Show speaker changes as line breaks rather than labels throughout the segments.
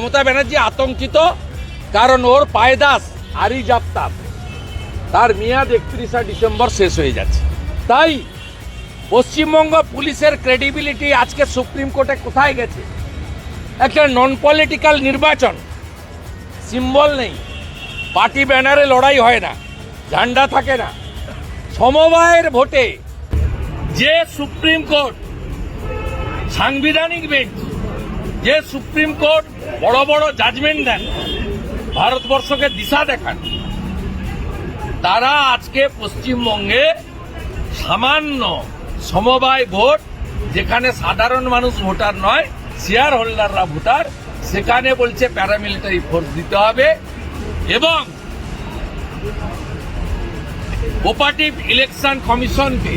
মমতা ব্যানার্জি আতঙ্কিত কারণ ওর পায়দাস আরি জাপ্তাব তার মেয়াদ একত্রিশা ডিসেম্বর শেষ হয়ে যাচ্ছে। তাই পশ্চিমবঙ্গ পুলিশের ক্রেডিবিলিটি আজকে সুপ্রিম কোর্টে কোথায় গেছে? একটা নন পলিটিক্যাল নির্বাচন সিম্বল নেই। পার্টি ব্যানারে লড়াই হয় না, ঝান্ডা থাকে না। সমবায়ের ভোটে যে সুপ্রিম কোর্ট সাংবিধানিক বেঞ্চ যে সুপ্রিম কোর্ট বড় বড় জাজমেন্ট দেন, ভারতবর্ষকে দিশা দেখান, তারা আজকে পশ্চিমবঙ্গে সামান্য সমবায় ভোট, যেখানে সাধারণ মানুষ ভোটার নয় শেয়ার হোল্ডাররা ভোটার, সেখানে বলছে প্যারামিলিটারি ফোর্স দিতে হবে এবং কোপারেটিভ ইলেকশন কমিশনকে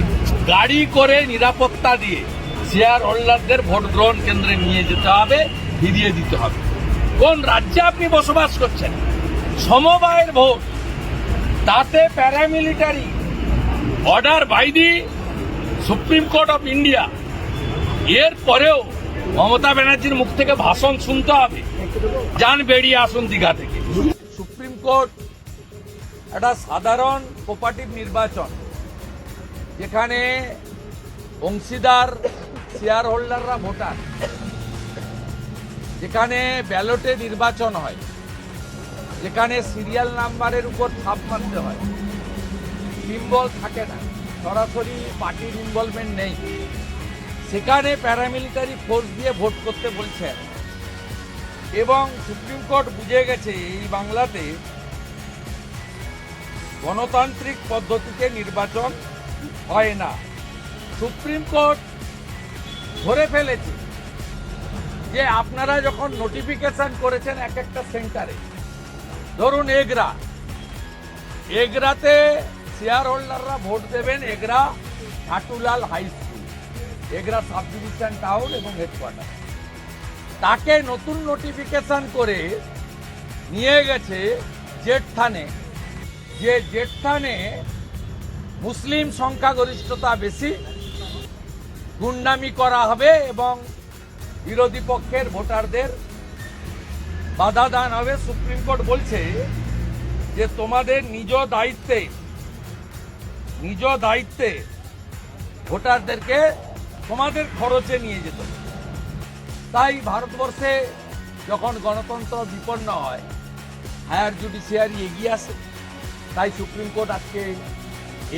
গাড়ি করে নিরাপত্তা দিয়ে শেয়ার হোল্ডারদের ভোট গ্রহণ কেন্দ্রে নিয়ে যেতে হবে ফিরিয়ে দিতে হবে। কোন রাজ্যে আপনি বসবাস করছেন? সমবায়ের ভোট, তাতে paramilitary order by the supreme court of India এর পরেও মমতা ব্যানার্জির মুখ থেকে ভাষণ শুনতে হবে। যান বেরিয়ে আসুন দীঘা থেকে। সুপ্রিম কোর্ট একটা সাধারণ কোপারেটিভ নির্বাচন, যেখানে অংশীদার শেয়ার হোল্ডাররা ভোটার। যেখানে ব্যালটে নির্বাচন হয়, যেখানে সিরিয়াল নাম্বারের উপর ছাপ মারতে হয়। সিম্বল থাকে না, সরাসরি পার্টির ইনভলভমেন্ট নেই। সেখানে প্যারামিলিটারি ফোর্স দিয়ে ভোট করতে বলছেন এবং সুপ্রিম কোর্ট বুঝে গেছে, এই বাংলাতে গণতান্ত্রিক পদ্ধতিতে নির্বাচন হয় না। সুপ্রিম কোর্ট ধরে ফেলেছি যে আপনারা যখন নোটিফিকেশন করেছেন এক একটা সেন্টারে ধরুন এগরা, এগরাতে শেয়ার হোল্ডাররা ভোট দেবেন Egra Ghatulal high school Egra sub division town এবং হেডকোয়ার্টার তাকে নতুন নোটিফিকেশন করে নিয়ে গেছে জেট থানে যে জেট থানে মুসলিম সংখ্যাগরিষ্ঠতা বেশি গুন্ডামি করা হবে এবং বিরোধী পক্ষের ভোটারদের বাধা দান হবে সুপ্রিম কোর্ট বলছে যে তোমাদের নিজ দায়িত্বে নিজ দায়িত্বে ভোটারদেরকে তোমাদের খরচে নিয়ে যেত। তাই ভারতবর্ষে যখন গণতন্ত্র বিপন্ন হয়, হায়ার জুডিশিয়ারি এগিয়ে আসে, তাই সুপ্রিম কোর্ট আজকে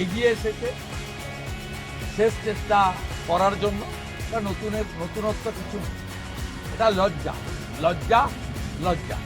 এগিয়ে এসেছে শেষ চেষ্টা করার জন্য বা নতুনের নতুনত্ব কিছু। এটা লজ্জা লজ্জা লজ্জা